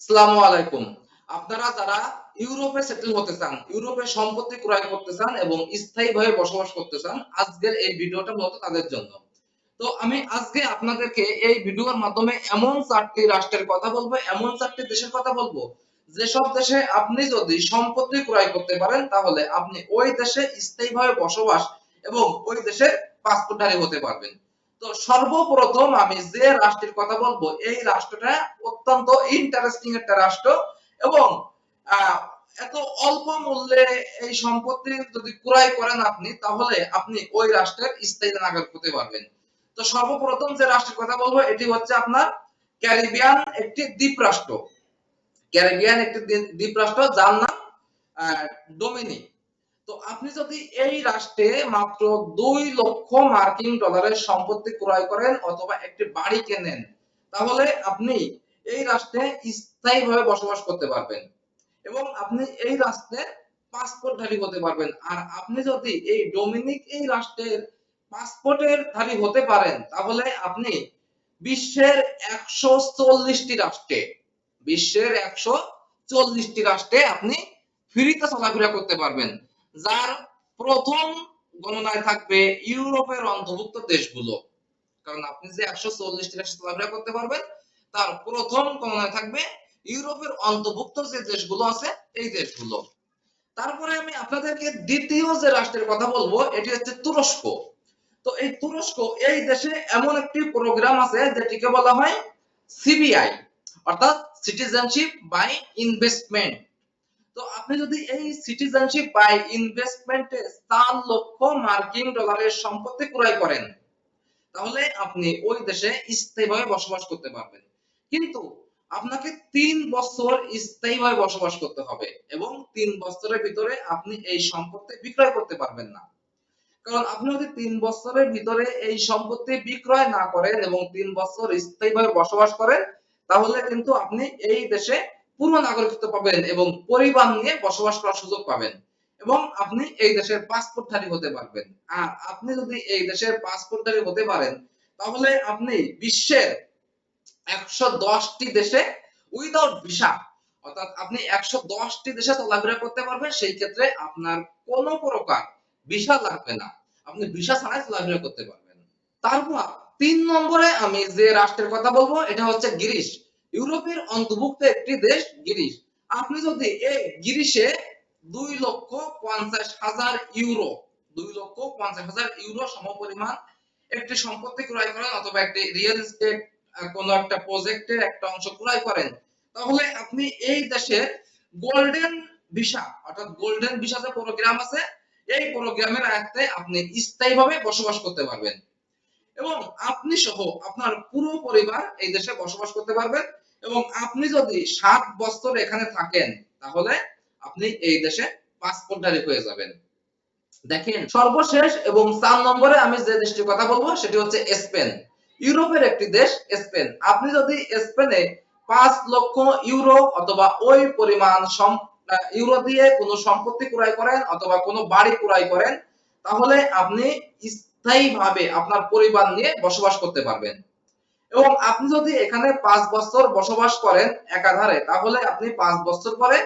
আসসালামু আলাইকুম। আপনারা যারা ইউরোপে সেটেল হতে চান, ইউরোপে সম্পত্তি ক্রয় করতে চান এবং স্থায়ীভাবে বসবাস করতে চান, আজকের এই ভিডিওটা মূলত তাদের জন্য। তো আমি আজকে আপনাদেরকে এই ভিডিওর মাধ্যমে এমন চারটি রাষ্ট্রের কথা বলব, এমন চারটি দেশের কথা বলব, যেসব দেশে আপনি যদি সম্পত্তি ক্রয় করতে পারেন, তাহলে আপনি ওই দেশে স্থায়ীভাবে বসবাস এবং ওই দেশে পাসপোর্টধারী হতে পারবেন। তো সর্বপ্রথম আমি যে রাষ্ট্রের কথা বলব, এই রাষ্ট্রটা অত্যন্ত ইন্টারেস্টিং একটা রাষ্ট্র এবং এত অল্প মূল্যে এই সম্পত্তি যদি ক্রয় করেন আপনি, তাহলে আপনি ওই রাষ্ট্রের স্থায়ী নাগরিক হতে পারবেন। তো সর্বপ্রথম যে রাষ্ট্রের কথা বলব, এটি হচ্ছে আপনার ক্যারিবিয়ান একটি দ্বীপ রাষ্ট্র। ক্যারিবিয়ান একটি দ্বীপ- রাষ্ট্র যার নাম ডোমিনিক। তো আপনি যদি এই রাষ্ট্রে মাত্র দুই লক্ষ মার্কিন ডলারের সম্পত্তি ক্রয় করেন অথবা একটি বাড়ি কেনেন, তাহলে আপনি এই রাষ্ট্রে স্থায়ীভাবে বসবাস করতে পারবেন এবং আপনি এই রাষ্ট্রে পাসপোর্টধারী হতে পারবেন। আর আপনি যদি এই ডোমিনিক এই রাষ্ট্রের পাসপোর্টের ধারী হতে পারেন, তাহলে আপনি বিশ্বের একশো চল্লিশটি রাষ্ট্রে, বিশ্বের একশো চল্লিশটি রাষ্ট্রে আপনি ফ্রিতে চলাফেরা করতে পারবেন। যার প্রথম গণনায় থাকবে ইউরোপের অন্তর্ভুক্ত দেশগুলো। কারণ আপনি যে একশো চল্লিশটি রাষ্ট্রে চলাফেরা করতে পারবেন, তার প্রথম গণনায় থাকবে ইউরোপের অন্তর্ভুক্ত যে দেশগুলো আছে, এই দেশগুলো। তারপরে আমি আপনাদেরকে দ্বিতীয় যে রাষ্ট্রের কথা বলব, এটি হচ্ছে তুরস্ক। তো এই তুরস্ক এই দেশে এমন একটি প্রোগ্রাম আছে, যেটিকে বলা হয় সিবিআই, অর্থাৎ সিটিজেনশিপ বাই ইনভেস্টমেন্ট। তো আপনি যদি এই সিটিজেনশিপ বাই ইনভেস্টমেন্টে চার লক্ষ মার্কিন ডলারের সম্পত্তি ক্রয় করেন, তাহলে আপনি ওই দেশে স্থায়ীভাবে বসবাস করতে পারবেন। কিন্তু আপনাকে তিন বছর স্থায়ীভাবে বসবাস করতে হবে এবং তিন বছরের ভিতরে আপনি এই সম্পত্তি বিক্রয় করতে পারবেন না। কারণ আপনি যদি তিন বছরের ভিতরে এই সম্পত্তি বিক্রয় না করেন এবং তিন বছর স্থায়ীভাবে বসবাস করেন, তাহলে কিন্তু আপনি এই দেশে পূর্ণ নাগরিকত্ব পাবেন এবং পরিবার নিয়ে বসবাস করার সুযোগ পাবেন। এবং আপনি এই দেশের পাসপোর্টধারী হতে পারবেন। আর আপনি যদি এই দেশের পাসপোর্টধারী হতে পারেন, তাহলে আপনি বিশ্বের একশো দশটি দেশে উইদাউট ভিসা অর্থাৎ আপনি একশো দশটি দেশে চলাফেরা করতে পারবেন, সেই ক্ষেত্রে আপনার কোনো প্রকার ভিসা লাগবে না। আপনি ভিসা ছাড়াই চলাফেরা করতে পারবেন। তারপর তিন নম্বরে আমি যে রাষ্ট্রের কথা বলব, এটা হচ্ছে গ্রিস ইউরোপের অন্তর্ভুক্ত একটি দেশ গ্রিস আপনি যদি এই গ্রিসে দুই লক্ষ পঞ্চাশ হাজার ইউরো, দুই লক্ষ পঞ্চাশ হাজার ইউরো সমপরিমাণ একটি সম্পত্তি ক্রয় করেন অথবা একটি রিয়েল এস্টেট কোন একটা প্রজেক্টের একটা অংশ ক্রয় করেন, তাহলে আপনি এই দেশের গোল্ডেন ভিসা অর্থাৎ গোল্ডেন ভিসা যে প্রোগ্রাম আছে, এই প্রোগ্রামের আয়ত্তে আপনি স্থায়ীভাবে বসবাস করতে পারবেন। এবং আপনি সহ আপনার পুরো পরিবার এই দেশে বসবাস করতে পারবেন এবং আপনি যদি সাত বছর এখানে থাকেন, তাহলে আপনি এই দেশে পাসপোর্টধারী হয়ে যাবেন। দেখেন, সর্বশেষ এবং চার নম্বরে আমি যে দেশটির কথা বলব, সেটি হচ্ছে স্পেন। ইউরোপের একটি দেশ, স্পেন। আপনি যদি স্পেনে পাঁচ লক্ষ ইউরো অথবা ওই পরিমাণ ইউরো দিয়ে কোনো সম্পত্তি ক্রয় করেন অথবা কোনো বাড়ি ক্রয় করেন, তাহলে আপনি স্থায়ীভাবে আপনার পরিবার নিয়ে বসবাস করতে পারবেন। এবং আপনি যদি এখানে পাঁচ বছর বসবাস করেন একাধারে, তাহলে আপনি পাঁচ বছর পরে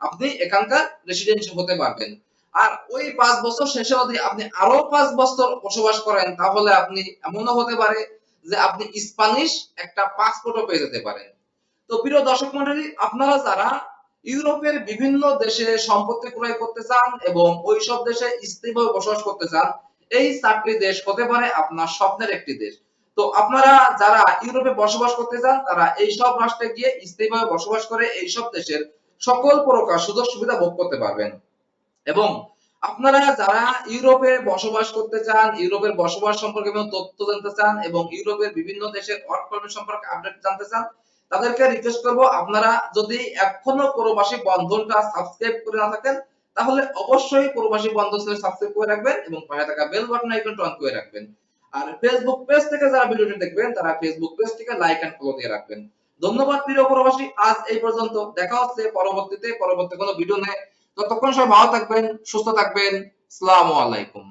আপনি এখানকার রেসিডেন্ট হতে পারবেন। আর ওই পাঁচ বছর শেষে যদি আপনি আরও পাঁচ বছর বসবাস করেন, তাহলে আপনি এমনও হতে পারে যে আপনি স্প্যানিশ একটা পাসপোর্টও পেয়ে যেতে পারেন। তো প্রিয় দর্শক মন্ডলী, আপনারা যারা ইউরোপের বিভিন্ন দেশে সম্পত্তি ক্রয় করতে চান এবং ওই সব দেশে স্থায়ীভাবে বসবাস করতে চান এই চারটি দেশ হতে পারে আপনার স্বপ্নের একটি দেশ। তো আপনারা যারা ইউরোপে বসবাস করতে চান, তারা এই সব রাষ্ট্রে গিয়ে স্থায়ীভাবে বসবাস করে এই সব দেশের সকল প্রকার সুযোগ সুবিধা ভোগ করতে পারবেন। এবং আপনারা যারা ইউরোপে বসবাস করতে চান, ইউরোপের বসবাস সম্পর্কে বিভিন্ন তথ্য জানতে চান এবং ইউরোপের বিভিন্ন দেশের ওয়ার্ক পারমিট সম্পর্কে আপডেট জানতে চান, তাদেরকে রিকোয়েস্ট করব আপনারা যদি এখনও প্রবাসী বন্ধনটা সাবস্ক্রাইব করে না থাকেন তাহলে অবশ্যই প্রবাসী বন্ধুদের সাবস্ক্রাইব করে রাখবেন এবং পাশে থাকা বেল বাটন আইকনটা অন করে রাখবেন। আর ফেসবুক পেজ থেকে যারা ভিডিওটি দেখবেন, তারা ফেসবুক পেজ থেকে লাইক এন্ড ফলো দিয়ে রাখবেন। ধন্যবাদ প্রিয় প্রবাসী আজ এই পর্যন্ত। দেখা হচ্ছে পরবর্তীতে, পরবর্তী কোনো ভিডিও নেই ততক্ষণ সবাই ভালো থাকবেন, সুস্থ থাকবেন। আসসালামু আলাইকুম।